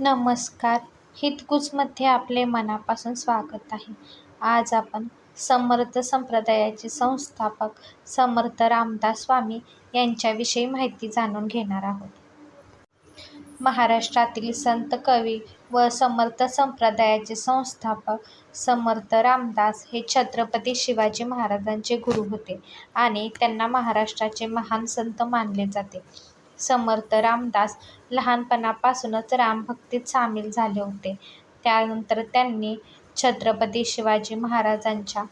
नमस्कार. हितगुजमध्ये आपले मनापासून स्वागत आहे. आज आपण समर्थ संप्रदायाचे संस्थापक समर्थ रामदास स्वामी यांच्याविषयी माहिती जाणून घेणार आहोत. महाराष्ट्रातील संत कवी व समर्थ संप्रदायाचे संस्थापक समर्थ रामदास हे छत्रपती शिवाजी महाराजांचे गुरु होते आणि त्यांना महाराष्ट्राचे महान संत मानले जाते. समर्थ रामदास लहानपणापासूनच रामभक्तीत सामील झाले होते. त्यानंतर त्यांनी छत्रपती शिवाजी महाराजांच्या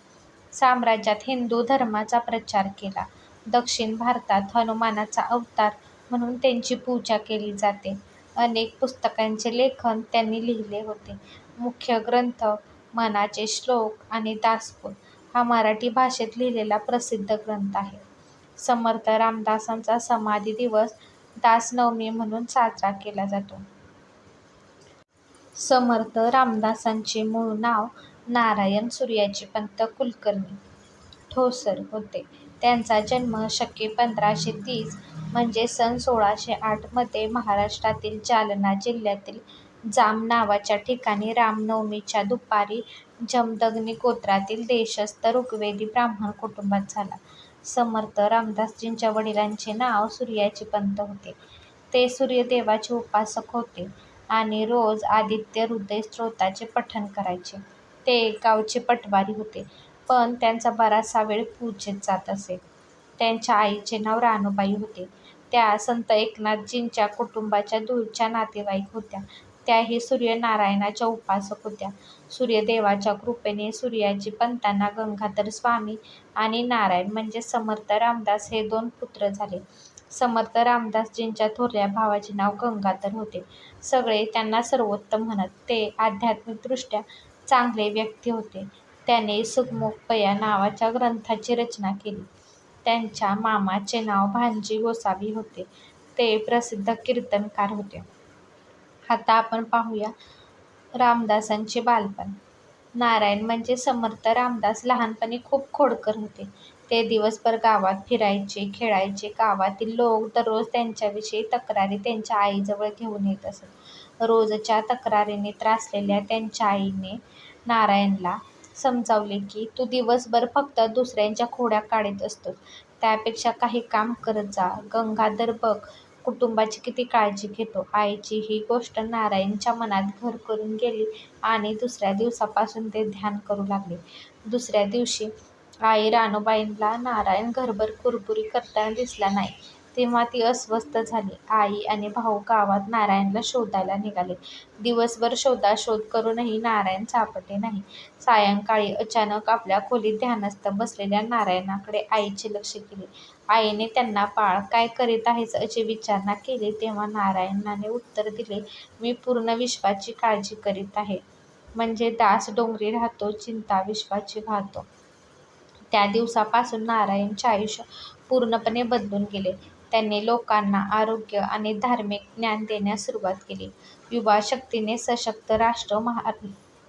साम्राज्यात हिंदू धर्माचा प्रचार केला. दक्षिण भारतात हनुमानाचा अवतार म्हणून त्यांची पूजा केली जाते. अनेक पुस्तकांचे लेखन त्यांनी लिहिले होते. मुख्य ग्रंथ मनाचे श्लोक आणि दासबोध हा मराठी भाषेत लिहिलेला प्रसिद्ध ग्रंथ आहे. समर्थ रामदासांचा समाधी दिवस दासनवमी म्हणून साजरा केला जातो. समर्थ रामदासांचे मूळ नाव नारायण सूर्याजीपंत कुलकर्णी ठोसर होते. त्यांचा जन्म शके पंधराशे तीस म्हणजे सन सोळाशे आठमध्ये महाराष्ट्रातील जालना जिल्ह्यातील जाम नावाच्या ठिकाणी रामनवमीच्या दुपारी जमदग्नी गोत्रातील देशस्थ ऋग्वेदी ब्राह्मण कुटुंबात झाला. समर्थ रामदासजींच्या वडिलांचे नाव सूर्याजीपंत होते. ते सूर्यदेवाचे उपासक होते आणि रोज आदित्य हृदय स्त्रोताचे पठण करायचे. ते गावचे पटवारी होते, पण त्यांचा बराचसा वेळ पूजेत जात असे. त्यांच्या आईचे नाव रानूबाई होते. त्या संत एकनाथजींच्या कुटुंबाच्या दूरच्या नातेवाईक होत्या. त्याही सूर्यनारायणाच्या उपासक होत्या. सूर्यदेवाच्या कृपेने सूर्याजीपंतांना गंगाधर स्वामी आणि नारायण म्हणजे समर्थ रामदास हे दोन पुत्र झाले. समर्थ रामदासजींच्या थोरल्या भावाचे नाव गंगाधर होते. सगळे त्यांना सर्वोत्तम म्हणत. ते आध्यात्मिकदृष्ट्या चांगले व्यक्ती होते. त्यांनी सुखमुखपया नावाच्या ग्रंथाची रचना केली. त्यांच्या मामाचे नाव भांजी गोसावी होते. ते प्रसिद्ध कीर्तनकार होते. आता आपण पाहूया रामदासांचे बालपण. नारायण म्हणजे समर्थ रामदास लहानपणी खूप खोडकर होते. ते दिवसभर गावात फिरायचे, खेळायचे. गावातील लोक दररोज त्यांच्याविषयी तक्रारी त्यांच्या आईजवळ घेऊन येत असत. रोजच्या तक्रारीने त्रासलेल्या त्यांच्या आईने नारायणला समजावले की, तू दिवसभर फक्त दुसऱ्यांच्या खोड्या काढीत असतोस, त्यापेक्षा काही काम करत जा. गंगाधर बघ कुटुंबाची किती काळजी घेतो. आईची ही गोष्ट नारायणच्या मनात घर करून गेली आणि दुसऱ्या दिवसापासून ते ध्यान करू लागले. दुसऱ्या दिवशी आई रानूबाईंना नारायण घरभर कुरबुरी करताना दिसला नाही, तेव्हा ती अस्वस्थ झाली. आई आणि भाऊ गावात नारायणला शोधायला निघाले. दिवसभर शोधाशोध करूनही नारायण सापडले नाही. सायंकाळी अचानक आपल्या खोलीत ध्यानस्थ बसलेल्या नारायणाकडे आईचे लक्ष गेले. आईने त्यांना बाळ काय करीत आहेस अशी विचारणा केली तेव्हा नारायणाने उत्तर दिले, मी पूर्ण विश्वाची काळजी करीत आहे. म्हणजे दास डोंगरी राहतो, चिंता विश्वाची वाहतो. त्या दिवसापासून नारायणचे आयुष्य पूर्णपणे बदलून गेले. त्यांनी लोकांना आरोग्य आणि धार्मिक ज्ञान देण्यास सुरुवात केली. युवा शक्तीने सशक्त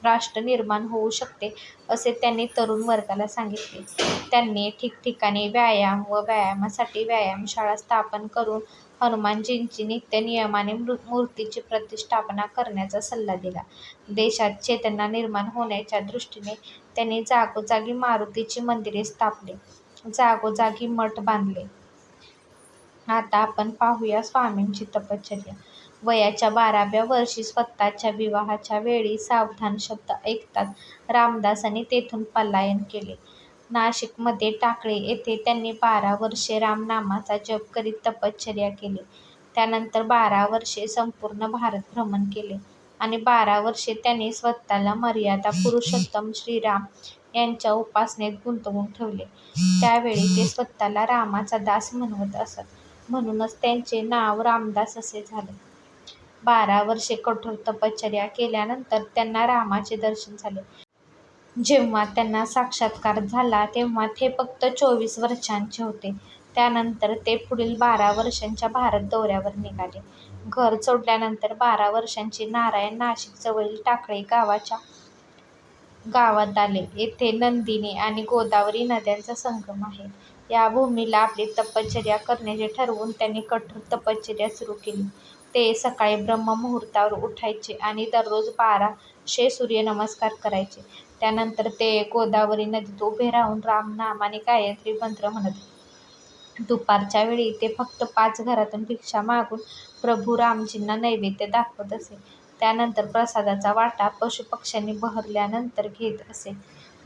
राष्ट्र निर्माण होऊ शकते असे त्यांनी तरुण वर्गाला सांगितले. त्यांनी ठिकठिकाणी व्यायाम व व्यायामासाठी व्यायामशाळा स्थापन करून हनुमानजींची नित्य नियमाने मूर्तीची प्रतिष्ठापना करण्याचा सल्ला दिला. देशात चेतना निर्माण होण्याच्या दृष्टीने त्यांनी जागोजागी मारुतीची मंदिरे स्थापली, जागोजागी मठ बांधले. आता आपण पाहूया स्वामींची तपश्चर्या. वयाच्या बाराव्या वर्षी स्वतःच्या विवाहाच्या वेळी सावधान शब्द ऐकताच रामदासांनी तेथून पलायन केले. नाशिकमध्ये टाकळे येथे त्यांनी बारा वर्षे रामनामाचा जप करीत तपश्चर्या केली. त्यानंतर बारा वर्षे संपूर्ण भारत भ्रमण केले आणि बारा वर्षे त्यांनी स्वतःला मर्यादा पुरुषोत्तम श्रीराम यांच्या उपासनेत गुंतवून ठेवले. त्यावेळी ते स्वतःला रामाचा दास म्हणवत असत. म्हणूनच त्यांचे नाव रामदास असे झाले. बारा वर्षे कठोर तपश्चर्या केल्यानंतर त्यांना रामाचे दर्शन झाले. जेव्हा त्यांना साक्षात्कार झाला तेव्हा ते फक्त चोवीस वर्षांचे होते. त्यानंतर ते पुढील बारा वर्षांच्या भारत दौऱ्यावर निघाले. घर सोडल्यानंतर बारा वर्षांचे नारायण नाशिकजवळील टाकळे गावाच्या गावात आले. येथे नंदिनी आणि गोदावरी नद्यांचा संगम आहे. या भूमीला आपली तपश्चर्या करण्याचे ठरवून त्यांनी कठोर तपश्चर्या सुरू केली. ते सकाळी ब्रह्ममुहूर्तावर उठायचे आणि दररोज बाराशे सूर्यनमस्कार करायचे. त्यानंतर ते गोदावरी नदीत उभे राहून रामनाम आणि गायत्री मंत्र म्हणत. दुपारच्या वेळी ते फक्त पाच घरातून भिक्षा मागून प्रभू रामजींना नैवेद्य दाखवत असे. त्यानंतर प्रसादाचा वाटा पशुपक्ष्यांनी बहरल्यानंतर घेत असे.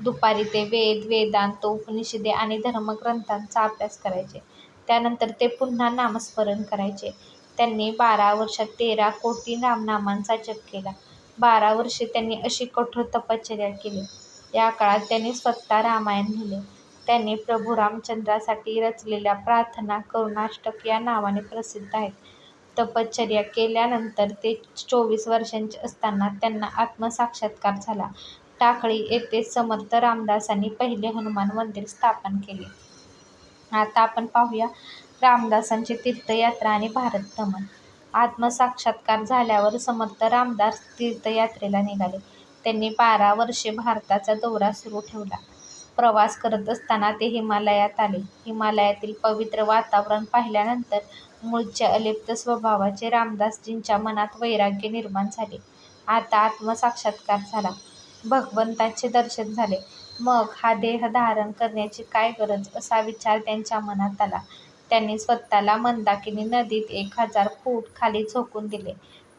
दुपारी ते वेद, वेदांत, उपनिषदे आणि धर्मग्रंथांचा अभ्यास करायचे. त्यानंतर ते पुन्हा नामस्मरण करायचे. त्यांनी बारा वर्षात तेरा कोटी रामनामांचा जप केला. बारा वर्षे त्यांनी अशी कठोर तपश्चर्या केली. या काळात त्यांनी स्वतः रामायण लिहिले. त्यांनी प्रभू रामचंद्रासाठी रचलेल्या प्रार्थना करुणाष्टक या नावाने प्रसिद्ध आहेत. तपश्चर्या केल्यानंतर ते चोवीस वर्षांचे असताना त्यांना आत्मसाक्षात्कार झाला. टाकळी येथे समर्थ रामदासांनी पहिले हनुमान मंदिर स्थापन केले. आता आपण पाहूया रामदासांची तीर्थयात्रा आणि भारत भ्रमण. आत्मसाक्षात्कार झाल्यावर समर्थ रामदास तीर्थयात्रेला निघाले. त्यांनी बारा वर्षे भारताचा दौरा सुरू ठेवला. प्रवास करत असताना ते हिमालयात आले. हिमालयातील पवित्र वातावरण पाहिल्यानंतर मूळच्या अलिप्त स्वभावाचे रामदासजींच्या मनात वैराग्य निर्माण झाले. आता आत्मसाक्षात्कार झाला. भगवंताचे दर्शन झाले. मग हा देह धारण करण्याची काय गरज असा विचार त्यांच्या मनात आला. त्यांनी स्वतःला मंदाकिनी नदीत एक हजार फूट खाली झोकून दिले.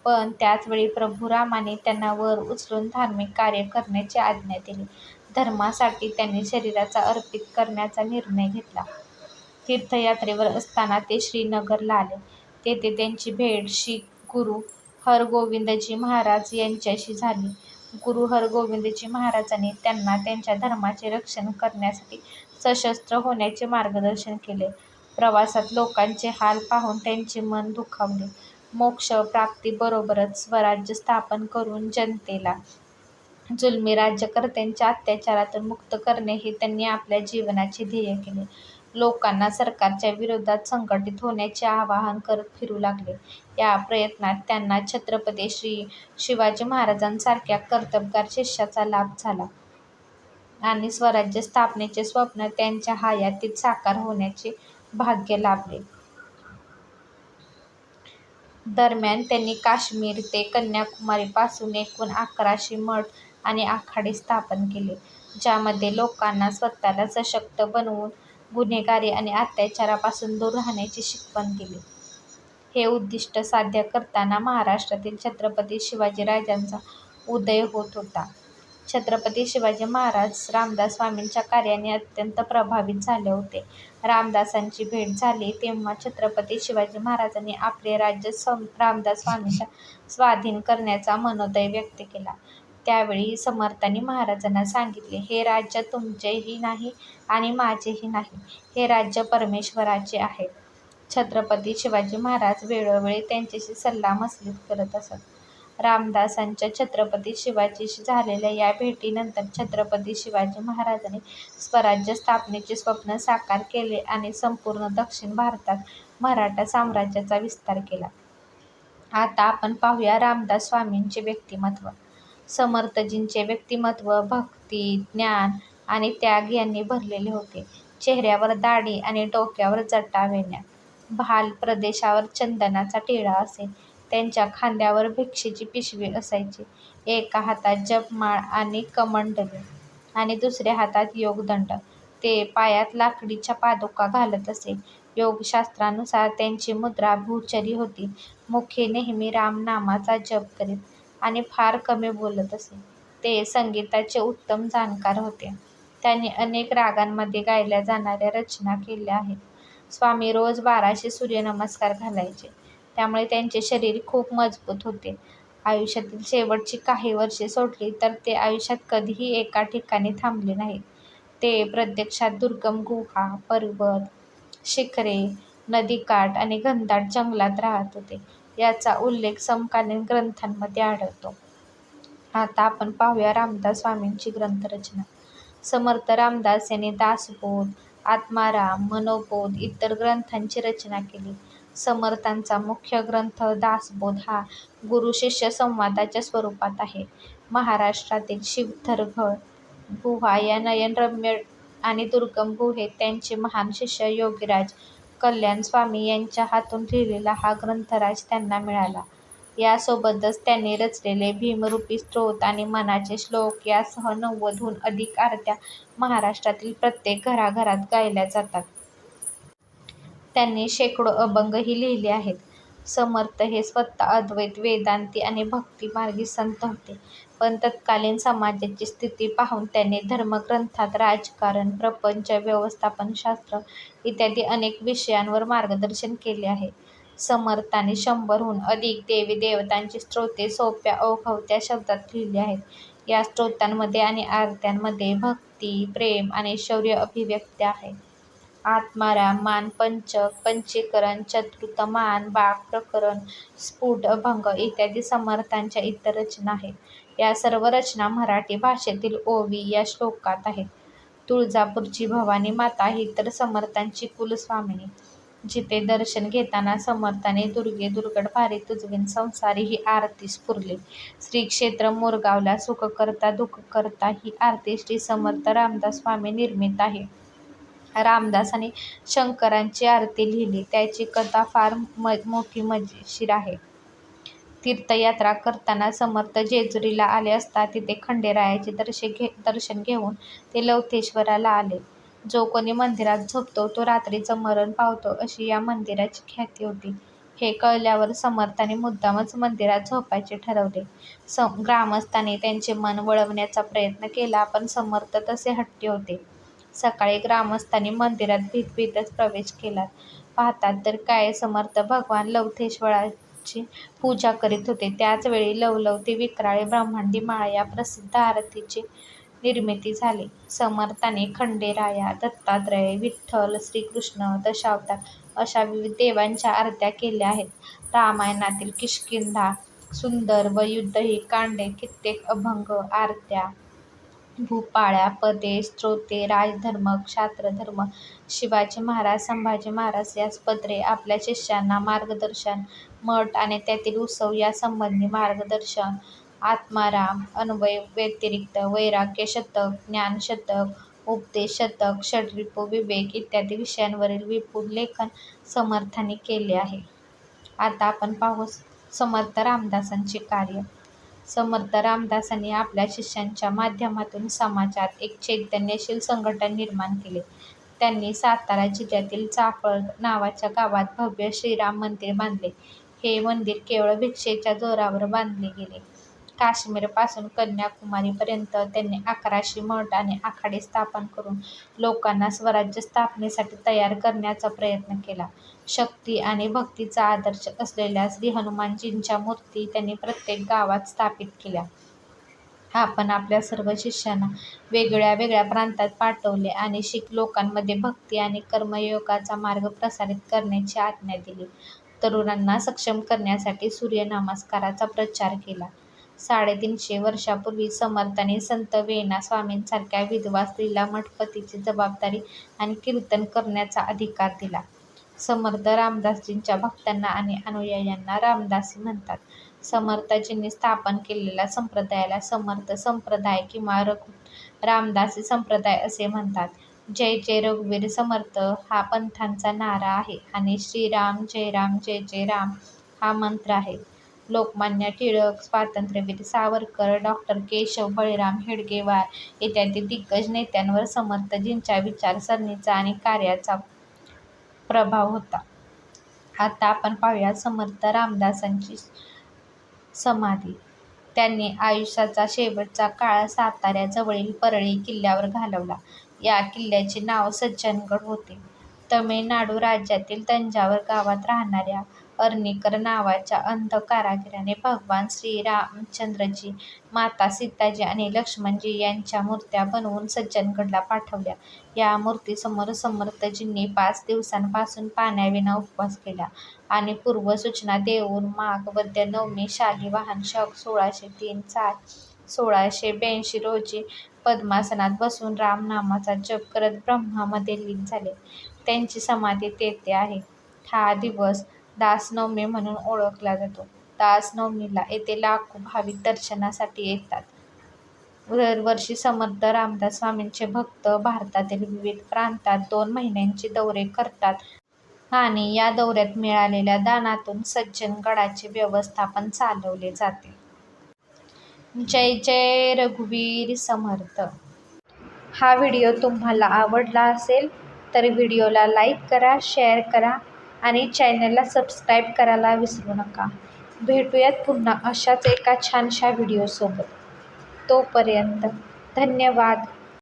पण त्याचवेळी प्रभू रामाने त्यांना वर उचलून धार्मिक कार्य करण्याची आज्ञा दिली. धर्मासाठी त्यांनी शरीराचा अर्पित करण्याचा निर्णय घेतला. तीर्थयात्रेवर असताना ते श्रीनगरला आले. तेथे त्यांची भेट शीख गुरू हरगोविंदजी महाराज यांच्याशी झाली. गुरु हरगोविंदजी महाराजांनी त्यांना त्यांच्या धर्माचे रक्षण करण्यासाठी सशस्त्र होण्याचे मार्गदर्शन केले. प्रवासात लोकांचे हाल पाहून त्यांचे मन दुखावले. मोक्ष प्राप्तीबरोबरच स्वराज्य स्थापन करून जनतेला जुलमी राज्यकर्त्यांच्या अत्याचारातून मुक्त करणे हे त्यांनी आपल्या जीवनाचे ध्येय केले. लोकांना सरकारच्या विरोधात संघटित होण्याचे आवाहन करत फिरू लागले. या प्रयत्नात त्यांना छत्रपती श्री शिवाजी महाराजांसारख्या कर्तबगार शिष्याचा लाभ झाला आणि स्वराज्य स्थापनेचे स्वप्न त्यांच्या हयातीत साकार होण्याचे भाग्य लाभले. दरम्यान त्यांनी काश्मीर ते कन्याकुमारीपासून एकूण अकराशे मठ आणि आखाडे स्थापन केले. ज्यामध्ये लोकांना स्वतःला सशक्त बनवून गुन्हेगारी आणि अत्याचारापासून दूर राहण्याची शिकवण दिली. हे उद्दिष्ट साध्य करताना महाराष्ट्रातील छत्रपती शिवाजीराजांचा उदय होत होता. छत्रपती शिवाजी महाराज रामदास स्वामींच्या कार्याने अत्यंत प्रभावित झाले होते. रामदासांची भेट झाली तेव्हा छत्रपती शिवाजी महाराजांनी आपले राज्य रामदास स्वामींच्या स्वाधीन करण्याचा मनोदय व्यक्त केला. त्यावेळी समर्थांनी महाराजांना सांगितले हे राज्य तुमचेही नाही आणि माझेही नाही. हे राज्य परमेश्वराचे आहे. छत्रपती शिवाजी महाराज वेळोवेळी त्यांच्याशी सल्लामसलत करत असत. रामदासांच्या छत्रपती शिवाजीशी झालेल्या या भेटीनंतर छत्रपती शिवाजी महाराजांनी स्वराज्य स्थापनेचे स्वप्न साकार केले आणि संपूर्ण दक्षिण भारतात मराठा साम्राज्याचा विस्तार केला. आता आपण पाहूया रामदास स्वामींचे व्यक्तिमत्व. समर्थजींचे व्यक्तिमत्व भक्ती, ज्ञान आणि त्याग यांनी भरलेले होते. चेहऱ्यावर दाढी आणि डोक्यावर जट्टा वेण्या भाल प्रदेशावर चंदनाचा टिळा असे. त्यांच्या खांद्यावर भिक्षेची पिशवी असायची. एका हातात जपमाळ आणि कमंडलू आणि दुसऱ्या हातात योगदंड. ते पायात लाकडीच्या पादुका घालत असे. योगशास्त्रानुसार त्यांची मुद्रा भूचरी होती. मुखे नेहमी रामनामाचा जप करीत आणि फार कमी बोलत असे. ते संगीताचे उत्तम जाणकार होते. त्यांनी अनेक रागांमध्ये गायल्या जाणाऱ्या रचना केल्या आहेत. स्वामी रोज बाराशे सूर्यनमस्कार घालायचे. त्यामुळे त्यांचे शरीर खूप मजबूत होते. आयुष्यातील शेवटची काही वर्षे सोडली तर ते आयुष्यात कधीही एका ठिकाणी थांबले नाहीत. ते प्रत्यक्षात दुर्गम गुहा, पर्वत, शिखरे, नदीकाठ आणि घनदाट जंगलात राहत होते याचा उल्लेख समकालीन ग्रंथांमध्ये आढळतो. आता आपण पाहूया रामदास स्वामींची ग्रंथरचना. समर्थ रामदास यांनी दासबोध, आत्माराम, मनोबोध इतर ग्रंथांची रचना केली. समर्थांचा मुख्य ग्रंथ दासबोध हा गुरु शिष्य संवादाच्या स्वरूपात आहे. महाराष्ट्रातील शिवथरगड गुहा या नयनरम्य आणि दुर्गम गुहेत त्यांचे महान शिष्य योगीराज कल्याण स्वामी यांच्या हातून लिहिलेला हा ग्रंथराज त्यांना मिळाला. यासोबतच त्यांनी रचलेले भीमरूपी स्तोत्र आणि मनाचे श्लोक यासह नव्वदहून अधिक आरत्या महाराष्ट्रातील प्रत्येक घराघरात गायल्या जातात. त्यांनी शेकडो अभंगही लिहिले आहेत. समर्थ हे स्वतः अद्वैत वेदांती आणि भक्तिमार्गी संत होते. पण तत्कालीन समाजाची स्थिती पाहून त्यांनी धर्मग्रंथात राजकारण, प्रपंच, व्यवस्थापनशास्त्र इत्यादी अनेक विषयांवर मार्गदर्शन केले आहे. समर्थाने शंभरहून अधिक देवी-देवतांची स्तोत्रे सोप्या अवघवत्या शब्दात लिहिली आहेत. या स्तोत्रांमध्ये आणि आरत्यांमध्ये भक्ती, प्रेम आणि शौर्य अभिव्यक्त आहे. आत्माराम, मानपंचक, पंचीकरण, चतुर्थमान, बाग प्रकरण, स्फुट अभंग इत्यादी समर्थांच्या इतर रचना आहेत. या सर्व रचना मराठी भाषेतील ओवी या श्लोकात आहेत. तुळजापूरची भवानी माता ही तर समर्थांची कुलस्वामिनी. जिथे दर्शन घेताना समर्थाने दुर्गे दुर्गड भारी तुजवीन संसारी ही आरती स्फुरली. श्री क्षेत्र मोरगावला सुखकर्ता दुःखकर्ता ही आरती श्री समर्थ रामदास स्वामी निर्मित आहे. रामदासाने शंकरांची आरती लिहिली. त्याची कथा फार मोठी मजेशीर आहे. तीर्थयात्रा करताना समर्थ जेजुरीला आले असता तिथे खंडेरायाचे दर्शन घेऊन ते लवथेश्वराला आले. जो कोणी मंदिरात झोपतो तो रात्रीचं मरण पावतो अशी या मंदिराची ख्याती होती. हे कळल्यावर समर्थांनी मुद्दामच मंदिरात झोपायचे ठरवले. ग्रामस्थांनी त्यांचे मन वळवण्याचा प्रयत्न केला पण समर्थ तसे हट्टी होते. सकाळी ग्रामस्थांनी मंदिरात भीतभीतच प्रवेश केला. पाहतात तर काय समर्थ भगवान लवथेश्वराची पूजा करीत होते. त्याचवेळी लवलवती विक्राळी ब्रह्मांडी माळा या प्रसिद्ध आरतीची निर्मिती झाली. समर्थाने खंडेराया, दत्तात्रय, विठ्ठल, श्रीकृष्ण, दशावतार अशा विविध देवांच्या आरत्या केल्या आहेत. रामायणातील किष्किंधा, सुंदर व युद्ध ही कांडे, कित्येक अभंग, आरत्या, भूपाळ्या, पदे, स्तोत्रे, राजधर्म, क्षात्रधर्म, शिवाजी महाराज, संभाजी महाराज या पत्रे आपल्या शिष्यांना मार्गदर्शन, मठ आणि त्यातील उत्सव यासंबंधी मार्गदर्शन, आत्माराम, अन्वय व्यतिरिक्त, वैराग्य शतक, ज्ञानशतक, उपदेश शतक, षड्रिपू, विवेक इत्यादी विषयांवरील विपुल लेखन समर्थांनी केले आहे. आता आपण पाहू समर्थ रामदासांचे कार्य. समर्थ रामदासांनी आपल्या शिष्यांच्या माध्यमातून समाजात एक चैतन्यशील संघटन निर्माण केले. त्यांनी सातारा जिल्ह्यातील चाफळ नावाच्या गावात भव्य श्रीराम मंदिर बांधले. हे मंदिर केवळ भिक्षेच्या जोरावर बांधले गेले. काश्मीरपासून कन्याकुमारीपर्यंत त्यांनी अकराशे मठ आणि आखाडे स्थापन करून लोकांना स्वराज्य स्थापनेसाठी तयार करण्याचा प्रयत्न केला. शक्ती आणि भक्तीचा आदर्श असलेल्या श्री हनुमानजींच्या मूर्ती त्यांनी प्रत्येक गावात स्थापित केल्या. आपण आपल्या सर्व शिष्यांना वेगळ्या वेगळ्या प्रांतात पाठवले आणि शीख लोकांमध्ये भक्ती आणि कर्मयोगाचा मार्ग प्रसारित करण्याची आज्ञा दिली. तरुणांना सक्षम करण्यासाठी सूर्यनमस्काराचा प्रचार केला. साडेतीनशे वर्षापूर्वी समर्थांनी संत वेणा स्वामींसारख्या विधवा स्त्रीला मठपतीची जबाबदारी आणि कीर्तन करण्याचा अधिकार दिला. समर्थ रामदासजींच्या भक्तांना आणि अनुयायांना रामदासी म्हणतात. समर्थजींनी स्थापन केलेल्या संप्रदायाला समर्थ संप्रदाय किंवा रघु रामदासी संप्रदाय असे म्हणतात. जय जय रघुवीर समर्थ हा पंथांचा नारा आहे आणि श्रीराम जय राम जय जय राम हा मंत्र आहे. लोकमान्य टिळक, स्वातंत्र्यवीर सावरकर, डॉक्टर केशव बळीराम हेडगेवार इत्यादी दिग्गज नेत्यांवर समर्थजींच्या विचारसरणीचा आणि कार्याचा प्रभाव होता. आता आपण पाहूया समर्थ रामदासांची समाधी. त्यांनी आयुष्याचा शेवटचा काळ साताऱ्याजवळील परळी किल्ल्यावर घालवला. या किल्ल्याचे नाव सज्जनगड होते. तमिळनाडू राज्यातील तंजावर गावात राहणाऱ्या अर्णीकर नावाच्या अंध कारागिराने भगवान श्रीरामचंद्रजी, माता सीताजी आणि लक्ष्मणजी यांच्या मूर्त्या बनवून सज्जनगडला पाठवल्या. या मूर्तीसमोर समर्थजींनी पाच दिवसांपासून पाण्याविना उपवास केला आणि पूर्वसूचना देऊन माघ वद्य नवमी शालिवाहन शक सोळाशे तीन साल सोळाशे ब्याऐंशी रोजी पद्मासनात बसून रामनामाचा जप करत ब्रह्मामध्ये लीन झाले. त्यांची समाधी तेथे आहे. हा दिवस दासनवमी म्हणून ओळखला जातो. दासनवमीला येथे लाखो भाविक दर्शनासाठी येतात. दरवर्षी समर्थ रामदास स्वामींचे भक्त भारतातील विविध प्रांतात दोन महिन्यांचे दौरे करतात. आणि या दौऱ्यात मिळालेल्या दानातून सज्जनगडाचे व्यवस्थापन चालवले जाते. जय जय रघुवीर समर्थ! हा व्हिडिओ तुम्हाला आवडला असेल तर व्हिडिओला लाईक करा, शेअर करा आणि चॅनलला सबस्क्राईब करायला विसरू नका. भेटूयात पुन्हा अशाच एका छानशा व्हिडिओसोबत. तोपर्यंत धन्यवाद.